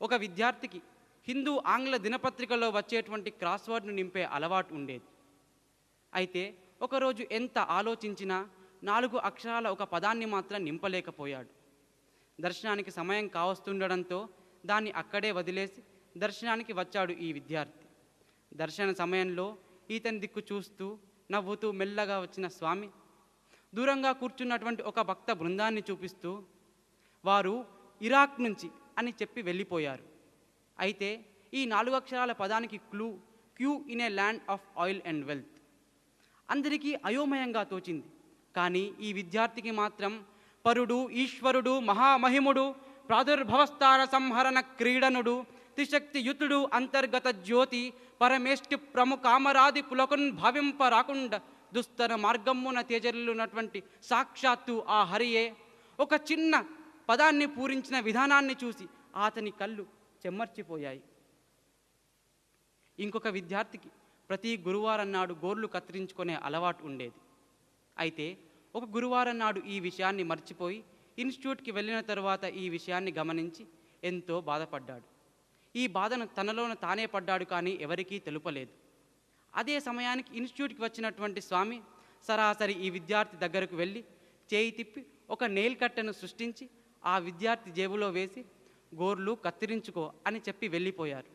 ఒక విద్యార్థికి హిందూ ఆంగ్ల దినపత్రికలో వచ్చేటువంటి క్రాస్వర్డ్ను నింపే అలవాటు ఉండేది. అయితే ఒకరోజు ఎంత ఆలోచించినా నాలుగు అక్షరాల ఒక పదాన్ని మాత్రం నింపలేకపోయాడు. దర్శనానికి సమయం కావస్తుండడంతో దాన్ని అక్కడే వదిలేసి దర్శనానికి వచ్చాడు ఈ విద్యార్థి. దర్శన సమయంలో ఈతని దిక్కు చూస్తూ నవ్వుతూ మెల్లగా వచ్చిన స్వామి దూరంగా కూర్చున్నటువంటి ఒక భక్త బృందాన్ని చూపిస్తూ వారు ఇరాక్ నుంచి అని చెప్పి వెళ్ళిపోయారు. అయితే ఈ నాలుగు అక్షరాల పదానికి clue cue in a land of oil and wealth. అందరికీ అయోమయంగా తోచింది. కానీ ఈ విద్యార్థికి మాత్రం పరుడు ఈశ్వరుడు మహామహిముడు ప్రాదుర్భవస్తార సంహరణ క్రీడనుడు త్రిశక్తి యుతుడు అంతర్గత జ్యోతి పరమేష్టి ప్రముఖామరాది పులకున్ భావింప రాకుండ దుస్తర మార్గమున తేజల్లున్నటువంటి సాక్షాత్తు ఆ హరియే. ఒక చిన్న పదాన్ని పూరించిన విధానాన్ని చూసి అతని కళ్ళు చెమ్మర్చిపోయాయి ఇంకొక విద్యార్థికి ప్రతి గురువారం నాడు గోర్లు కత్తిరించుకునే అలవాటు ఉండేది. అయితే ఒక గురువారం నాడు ఈ విషయాన్ని మర్చిపోయి ఇన్స్టిట్యూట్కి వెళ్ళిన తరువాత ఈ విషయాన్ని గమనించి ఎంతో బాధపడ్డాడు. ఈ బాధను తనలోన తానే పడ్డాడు కానీ ఎవరికీ తెలుపలేదు. అదే సమయానికి ఇన్స్టిట్యూట్కి వచ్చినటువంటి స్వామి సరాసరి ఈ విద్యార్థి దగ్గరకు వెళ్ళి చేయి తిప్పి ఒక నెయిల్ కట్టెను సృష్టించి ఆ విద్యార్థి జేబులో వేసి గోర్లు కత్తిరించుకో అని చెప్పి వెళ్ళిపోయారు.